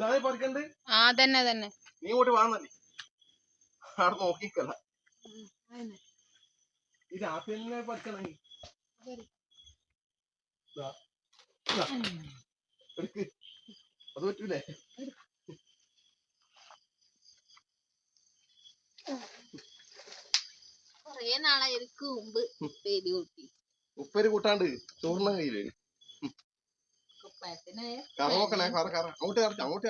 ഇതാണ് പറിക്കണ്ട്? ആ തന്നെ തന്നെ നീ ഇങ്ങോട്ട് വാന്നല്ലേ അവിടെ നോക്കിക്കല്ല പറിക്കണമെങ്കിൽ എടുക്ക്. അത് പറ്റൂലേ? കൊറേ നാളെ എനിക്ക് മുമ്പ് ഉപ്പേരി കൂട്ടി. ഉപ്പേര് കൂട്ടാണ്ട് ചോറിന കയ്യിൽ. കറ കറ അങ്ങോട്ട് അങ്ങോട്ട്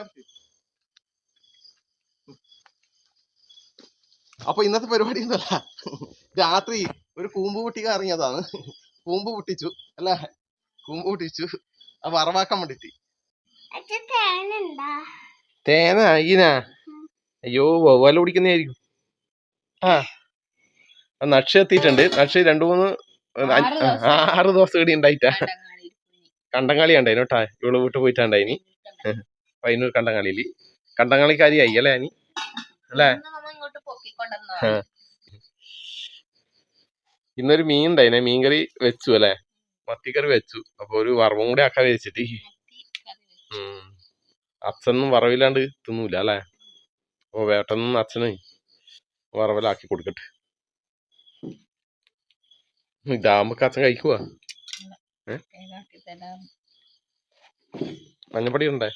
അപ്പൊ ഇന്നത്തെ പരിപാടി എന്തല്ല രാത്രി ഒരു കൂമ്പ് പൊട്ടിക്ക ഇറങ്ങിയതാണ് കൂമ്പ് പൊട്ടിച്ചു അല്ല? കൂമ്പ് പൊട്ടിച്ചു. അത് വറവാക്കാൻ വേണ്ടിട്ട് തേന ഈന അയ്യോ വവ്വാൽ കുടിക്കുന്നതായിരിക്കും ആ. ആ, നക്ഷ എത്തിയിട്ടുണ്ട്. നക്ഷ രണ്ടു മൂന്ന് ആറ് ദിവസം. ഇവിടെ ഉണ്ടായിട്ടാ. കണ്ടങ്ങാടി കണ്ടങ്കളി ഉണ്ടായിന് കേട്ടാ ഇവൾ വീട്ടിൽ പോയിട്ടുണ്ടായിനി പയ്യന്നൂർ കണ്ടങ്കളിയിൽ കണ്ടങ്കളിക്കാരിയായി അല്ലേ അനി അല്ലേ. ഇന്നൊരു മീൻ ഉണ്ടായിനെ മീൻകറി വെച്ചു അല്ലേ? മത്തിക്കറി വെച്ചു. അപ്പൊ ഒരു വറവും കൂടി ആക്കാൻ വെച്ചിട്ട്. അച്ഛനും വറവില്ലാണ്ട് തിന്നൂല അല്ലേ? അപ്പൊ വേട്ടനും അച്ഛന് വറവലാക്കി കൊടുക്കട്ടെ. ഇതാകുമ്പോ അച്ഛൻ കഴിക്കുവാ? മഞ്ഞപ്പൊടി ഉണ്ടേ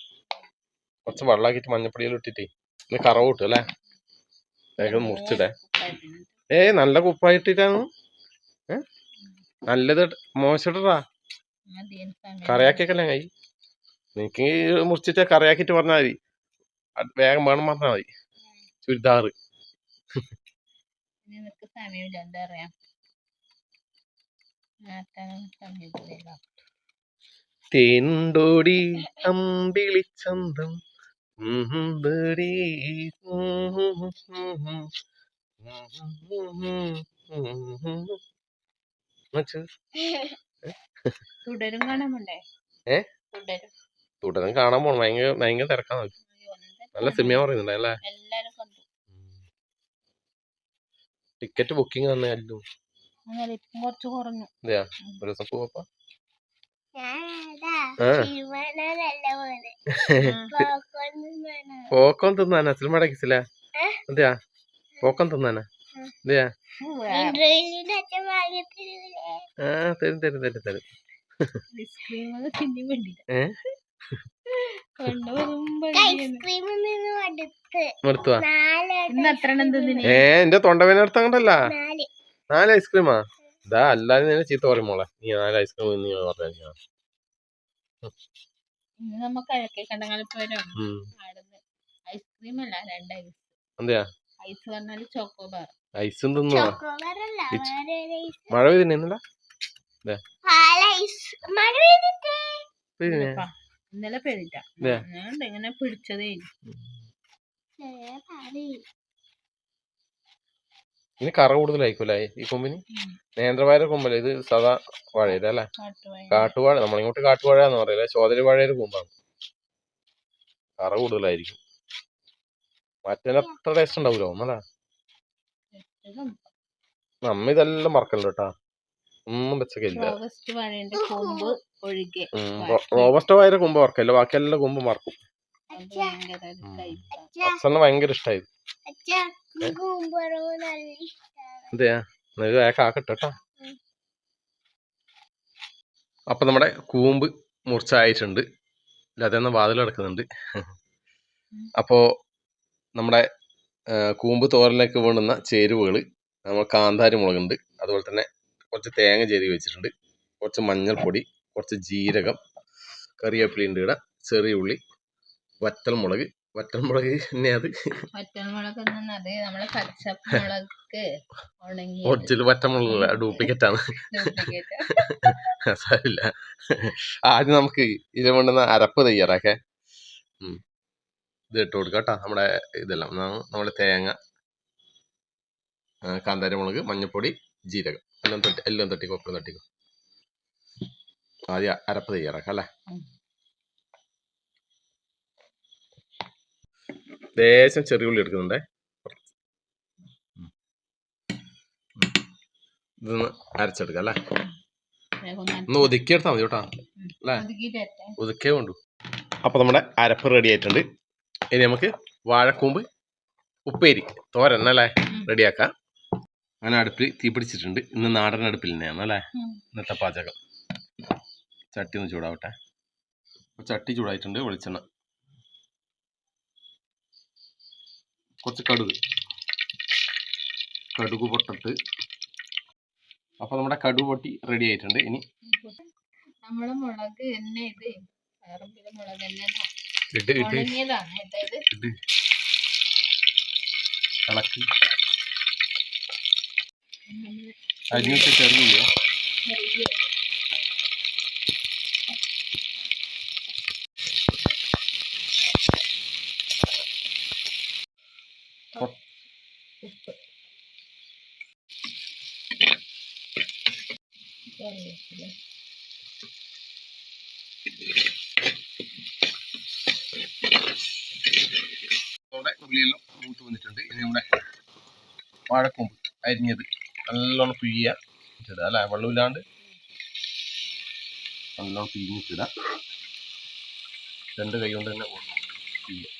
കുറച്ച് വെള്ളാക്കിട്ട് മഞ്ഞപ്പൊടിയിൽ ഇട്ടിട്ടേ ഇന്ന് കറവ് കിട്ടും അല്ലേ? വേഗം മുറിച്ചിടേ. ഏ നല്ല കുപ്പായിട്ടിട്ടാണ്. നല്ലത് മോശടാ കറിയാക്കിയൊക്കെ കൈ നിനക്ക് മുറിച്ചിട്ട് കറിയാക്കിട്ട് പറഞ്ഞാൽ മതി. വേഗം വേണം പറഞ്ഞാൽ മതി. ചുരിദാറ്. സമയമില്ല എന്താ പറയാ? തേണ്ടോടി അമ്പിളിച്ചന്തം തുടരും കാണാൻ പോണം ഭയങ്കര ഭയങ്കര തിരക്കാണ് അയ്യോ, നല്ല സിനിമ പറയുന്നുണ്ടല്ലേ ടിക്കറ്റ് ബുക്കിംഗ് തന്നെ ഇപ്പം കുറച്ച് കുറഞ്ഞു. ഒരു ദിവസം പോവാ പോക്കം തിന്നാനാ. സിനിമ അടക്കിച്ചില്ല? അതെയാ? പോക്കം തിന്നാനാ? അതെയാ? ആ തരും തരും തരും തരും. ഏ? എന്റെ തൊണ്ടവേനടുത്ത് അങ്ങോട്ടല്ല നാല് ഐസ്ക്രീമാ? ഇതാ അല്ലാതെ നിന്നെ ചീത്ത പറയും മോളെ. നീ നാല് ഐസ്ക്രീം നീ പറഞ്ഞു ഐസ്. മഴ പെയ്തില്ല ഇന്നലെ? പെയ്തിട്ട. ഇങ്ങനെ പിടിച്ചതേ ഇനി കറ കൂടുതലായിരിക്കുമല്ലേ ഈ കൊമ്പിന്? നേന്ത്രവാഴ കൊമ്പല്ലേ? ഇത് സദാ വാഴയുടെ അല്ലേ? കാട്ടുവാഴ നമ്മളിങ്ങോട്ട് കാട്ടുവാഴ എന്ന് പറയില്ല? ചോദരി വാഴയുടെ കൊമ്പാണ്. കറ കൂടുതലായിരിക്കും. മറ്റേ അത്ര ടേസ്റ്റ് ഉണ്ടാവൂല? ഒന്നല്ല. നമ്മ ഇതെല്ലാം മറക്കല്ലോ കേട്ടാ. ഒന്നും വെച്ചൊക്കെയില്ല റോബസ്റ്റോ വാഴയുടെ കൊമ്പ് മറക്കല്ല ബാക്കിയെല്ലാം കൊമ്പ് മറക്കും. ഭയങ്കര ഇഷ്ടായി. അച്ഛന് ഭയങ്കര ഇഷ്ടമായി അതെയാ വേഗം ആക്കട്ടെ അപ്പൊ നമ്മുടെ കൂമ്പ് മുറിച്ചായിട്ടുണ്ട്. അതെന്ന വാതിൽ കിടക്കുന്നുണ്ട്. അപ്പോ നമ്മുടെ കൂമ്പ് തോരലേക്ക് വേണ്ടുന്ന ചേരുവകൾ നമ്മൾ കാന്താരി മുളകുണ്ട്. അതുപോലെ തന്നെ കുറച്ച് തേങ്ങ ചേരി വെച്ചിട്ടുണ്ട്. കുറച്ച് മഞ്ഞൾപ്പൊടി കുറച്ച് ജീരകം കറിവേപ്പില ഉണ്ട് ഇവിടെ ചെറിയ ഉള്ളി വറ്റൽ മുളക് വറ്റൽ മുളക് തന്നെ അത്. വറ്റൽമുളക് എന്നത് നമ്മളെ പച്ചമുളക് ഉണങ്ങി ഒറിജിനൽ വറ്റമുളക് ഡ്യൂപ്ലിക്കേറ്റ് ആണ്. സാരില്ല ആദ്യം നമുക്ക് ഇതിനെ വേണ്ടുന്ന അരപ്പ് തയ്യാറാക്കേ. ഇത് ഇട്ട് കൊടുക്കാം കേട്ടോ. നമ്മുടെ ഇതെല്ലാം. നമ്മുടെ തേങ്ങ കാന്താരിമുളക് കാന്താരി മുളക് മഞ്ഞൾപ്പൊടി ജീരകം. എല്ലാം തട്ടി എല്ലാം തട്ടിക്കോ എപ്പോഴും തട്ടിക്കോ. ആദ്യം അരപ്പ് തയ്യാറാക്കാം അല്ലേ? ലേശം ചെറിയ ഉള്ളി എടുക്കുന്നുണ്ടേ. ഇതൊന്ന് അരച്ചെടുക്കാം അല്ലേ? ഒന്ന് ഒതുക്കിയെടുത്താൽ മതി കേട്ടോ. അല്ലേ? ഒതുക്കേ വേണ്ടു അപ്പൊ നമ്മുടെ അരപ്പ് റെഡി ആയിട്ടുണ്ട്. ഇനി നമുക്ക് വാഴക്കൂമ്പ് ഉപ്പേരി തോരൻ അല്ലേ. റെഡിയാക്കാം. അങ്ങനെ അടുപ്പിൽ തീ പിടിച്ചിട്ടുണ്ട്. ഇന്ന് നാടൻ അടുപ്പിൽ തന്നെയാണ് അല്ലേ. ഇന്നത്തെ പാചകം. ചട്ടി ഒന്ന് ചൂടാവട്ടെ. ചട്ടി ചൂടായിട്ടുണ്ട് വെളിച്ചെണ്ണ. കുറച്ച് കടുക്. കടുക് പൊട്ടിട്ട്. അപ്പോൾ നമ്മുടെ കടുക് പൊട്ടി റെഡി ആയിട്ടുണ്ട്. ഇനി നമ്മളെ മുളക് എണ്ണ ഇത് മുളക് ഇളക്കി. ചെറിയ നമ്മുടെ ഉള്ളിയെല്ലാം വാഴക്കൊമ്പ് അരിഞ്ഞത് നല്ലോണം പിഴിയ ഇട്ടിടുക അല്ലേ? വെള്ളമില്ലാണ്ട് നല്ലോണം പിഴിഞ്ഞിട്ടിടുക. രണ്ട് കൈ കൊണ്ട് തന്നെ പിഴിയുക.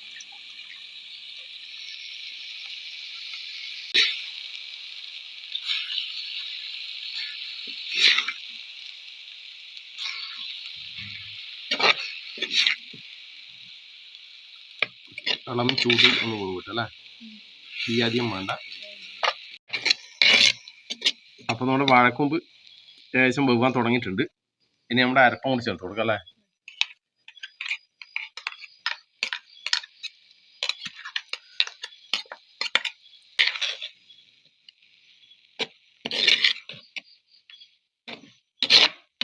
ഇളം ചൂടിൽ ഒന്ന് കൊടുക്കട്ടെ അല്ലേ? തീ അധികം വേണ്ട. അപ്പൊ നമ്മുടെ വാഴക്കൊമ്പ് ഏകദേശം വെവ്വാൻ തുടങ്ങിയിട്ടുണ്ട്. ഇനി നമ്മുടെ അരപ്പം കൂടി ചേർത്ത് കൊടുക്കാം അല്ലേ?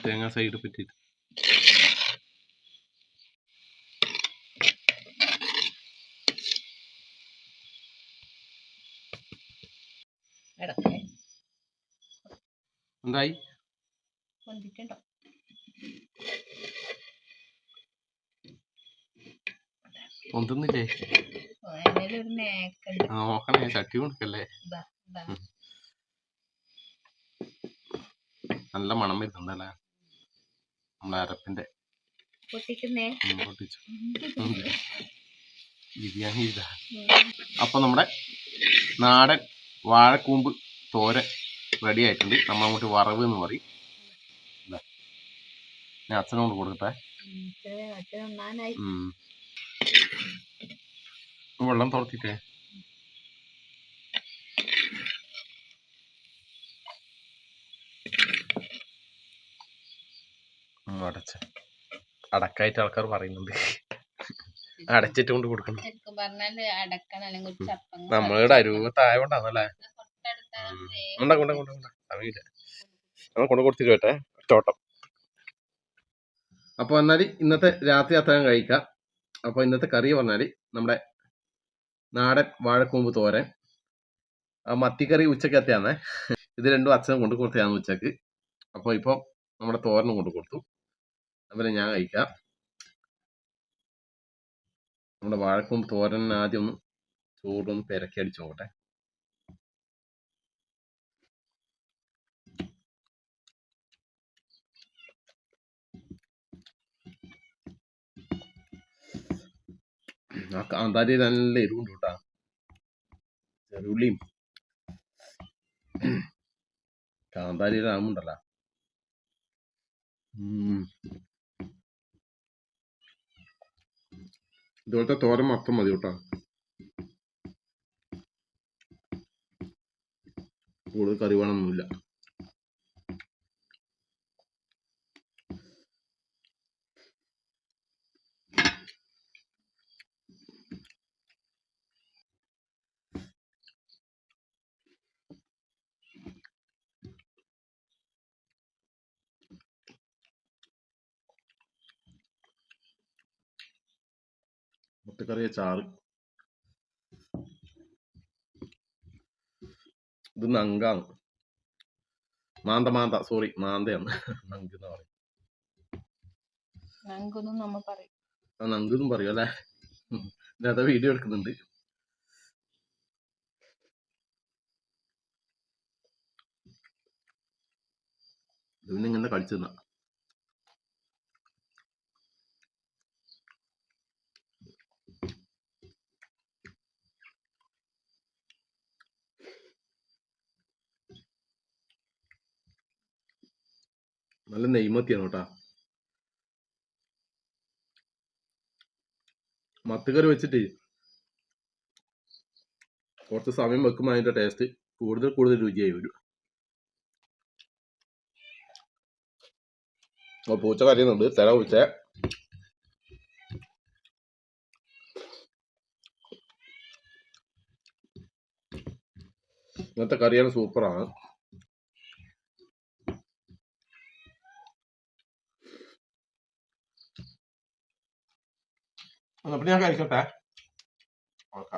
തേങ്ങ സൈഡ് പറ്റിയിട്ട്. ഇടക്കേ എന്തായി? നോക്കണേ ചട്ടി കൊടുക്കല്ലേ? നല്ല മണം വരുന്നുണ്ടല്ലേ? നമ്മളെ അരപ്പിന്റെ. പൊട്ടിച്ചു. ബിരിയാണി ഇതാ. അപ്പൊ നമ്മുടെ നാടൻ വാഴക്കൂമ്പ് തോര റെഡി ആയിട്ടുണ്ട് നമ്മൾ അങ്ങോട്ട് വറവ് എന്ന് പറയും. ഞാൻ അച്ഛനോട് കൊടുക്കട്ടെ. വെള്ളം തുറത്തിട്ടേ. അടച്ച. അടക്കായിട്ട് ആൾക്കാർ പറയുന്നുണ്ട്. അടച്ചിട്ട് കൊണ്ട് കൊടുക്കണം. ശരിക്കും പറഞ്ഞാൽ അടക്കണം. അല്ലെങ്കിൽ ഒരു ചപ്പങ്ങ നമ്മളുടെ അരൂപത്തായോണ്ടാണല്ലേ തൊട്ടടുത്ത ഉം. കൊണ്ട കൊണ്ട കൊണ്ട കൊണ്ട സമയമില്ല നമ്മൾ കൊണ്ടു കൊടുത്തിട്ട് വട്ടെ ചോട്ടം അപ്പോൾ എന്നാൽ ഇന്നത്തെ രാത്രി അത്തരം കഴിക്കാം. അപ്പോൾ ഇന്നത്തെ കറി പറഞ്ഞാൽ നമ്മുടെ നാടൻ വാഴക്കൂമ്പ് തോരൻ. ആ മത്തിക്കറി എത്തിയാന്നേ ഇത് രണ്ടും അച്ഛനും കൊണ്ട് കൊടുത്തതാണ് ഉച്ചയ്ക്ക്. അപ്പോൾ ഇപ്പോൾ നമ്മുടെ തോരനും കൊണ്ട് കൊടുത്തു. അതുപോലെ ഞാൻ കഴിക്കാം. നമ്മുടെ വാഴക്കൂമ്പ് തോരൻ ആദ്യം ഒന്ന് ചൂടും പെരക്കി അടിച്ചു നോക്കട്ടെ ആ നല്ല എരിവുണ്ട് കേട്ടാ ചെറുള്ളിയും കാന്താരി ആമുണ്ടല്ല ഇതുപോലത്തെ തോരൻ മാത്രം മതി കേട്ടോ. കൂടുതൽ കറി വേണമെന്നില്ല മുട്ടക്കറിയ ചാറ്. ഇത് നങ്കാണ് മാന്ത മാന്ത. സോറി മാന്തയാണ്. നങ്ക് എന്ന് പറയും. നമ്മ പറയും. അല്ലേ? ഇതിനകത്ത് വീഡിയോ എടുക്കുന്നുണ്ട്. പിന്നെ ഇങ്ങനെ കളിച്ചു തിന്നാ നല്ല നെയ്മത്തിയാണ് കേട്ടാ മത്തുകറി വെച്ചിട്ട് കുറച്ച് സമയം വെക്കുമ്പോൾ അതിന്റെ ടേസ്റ്റ് കൂടുതൽ കൂടുതൽ രുചിയായി വരും. അപ്പോൾ പൂച്ച കരയുന്നുണ്ട്. തല പൂച്ച ഇന്നത്തെ കറിയാണ് സൂപ്പറാണ്. അപ്പോൾ ഞാൻ കഴിക്കട്ടെ ഓക്കെ